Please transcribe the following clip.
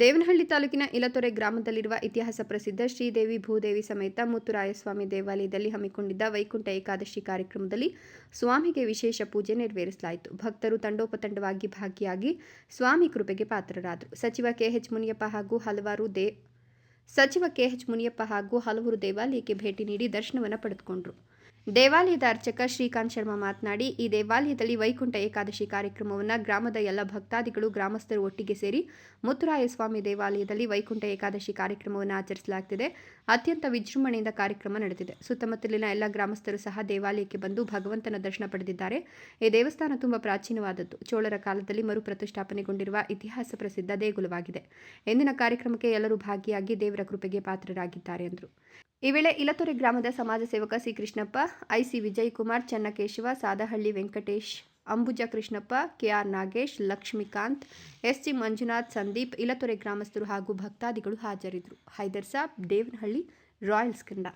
ದೇವನಹಳ್ಳಿ ತಾಲೂಕಿನ ಇಲತೊರೆ ಗ್ರಾಮದಲ್ಲಿರುವ ಇತಿಹಾಸ ಪ್ರಸಿದ್ಧ ಶ್ರೀದೇವಿ ಭೂದೇವಿ ಸಮೇತ ಮುತ್ತುರಾಯಸ್ವಾಮಿ ದೇವಾಲಯದಲ್ಲಿ ಹಮ್ಮಿಕೊಂಡಿದ್ದ ವೈಕುಂಠ ಏಕಾದಶಿ ಕಾರ್ಯಕ್ರಮದಲ್ಲಿ ಸ್ವಾಮಿಗೆ ವಿಶೇಷ ಪೂಜೆ ನೆರವೇರಿಸಲಾಯಿತು. ಭಕ್ತರು ತಂಡೋಪತಂಡವಾಗಿ ಭಾಗಿಯಾಗಿ ಸ್ವಾಮಿ ಕೃಪೆಗೆ ಪಾತ್ರರಾದರು. ಸಚಿವ ಕೆಎಚ್ ಮುನಿಯಪ್ಪ ಹಾಗೂ ಹಲವಾರು ದೇ, ಸಚಿವ ಕೆಎಚ್ ಮುನಿಯಪ್ಪ ಹಾಗೂ ಹಲವರು ದೇವಾಲಯಕ್ಕೆ ಭೇಟಿ ನೀಡಿ ದರ್ಶನವನ್ನು ಪಡೆದುಕೊಂಡರು. ದೇವಾಲಯದ ಅರ್ಚಕ ಶ್ರೀಕಾಂತ್ ಶರ್ಮಾ ಮಾತನಾಡಿ, ಈ ದೇವಾಲಯದಲ್ಲಿ ವೈಕುಂಠ ಏಕಾದಶಿ ಕಾರ್ಯಕ್ರಮವನ್ನು ಗ್ರಾಮದ ಎಲ್ಲ ಭಕ್ತಾದಿಗಳು, ಗ್ರಾಮಸ್ಥರು ಒಟ್ಟಿಗೆ ಸೇರಿ ಮುತ್ತುರಾಯಸ್ವಾಮಿ ದೇವಾಲಯದಲ್ಲಿ ವೈಕುಂಠ ಏಕಾದಶಿ ಕಾರ್ಯಕ್ರಮವನ್ನು ಆಚರಿಸಲಾಗುತ್ತಿದೆ ಅತ್ಯಂತ ವಿಜೃಂಭಣೆಯಿಂದ ಕಾರ್ಯಕ್ರಮ ನಡೆದಿದೆ. ಸುತ್ತಮುತ್ತಲಿನ ಎಲ್ಲ ಗ್ರಾಮಸ್ಥರು ಸಹ ದೇವಾಲಯಕ್ಕೆ ಬಂದು ಭಗವಂತನ ದರ್ಶನ ಪಡೆದಿದ್ದಾರೆ. ಈ ದೇವಸ್ಥಾನ ತುಂಬಾ ಪ್ರಾಚೀನವಾದದ್ದು. ಚೋಳರ ಕಾಲದಲ್ಲಿ ಮರು ಪ್ರತಿಷ್ಠಾಪನೆಗೊಂಡಿರುವ ಇತಿಹಾಸ ಪ್ರಸಿದ್ಧ ದೇಗುಲವಾಗಿದೆ. ಇಂದಿನ ಕಾರ್ಯಕ್ರಮಕ್ಕೆ ಎಲ್ಲರೂ ಭಾಗಿಯಾಗಿ ದೇವರ ಕೃಪೆಗೆ ಪಾತ್ರರಾಗಿದ್ದಾರೆ, ಎಂದರು. ಈ ವೇಳೆ ಇಲತೊರೆ ಗ್ರಾಮದ ಸಮಾಜ ಸೇವಕ C Krishnappa, I C Vijayakumar, Channakeshava, Sadahalli Venkatesh, Ambuja Krishnappa, K R Nagesh, Lakshmikant S C Manjunath, Sandeep, Ilatore ಗ್ರಾಮಸ್ಥರು ಹಾಗೂ ಭಕ್ತಾದಿಗಳು ಹಾಜರಿದ್ದರು. ಹೈದರ್ ಸಾಬ್, ದೇವನಹಳ್ಳಿ, ರಾಯಲ್ಸ್ ಕನ್ನಡ.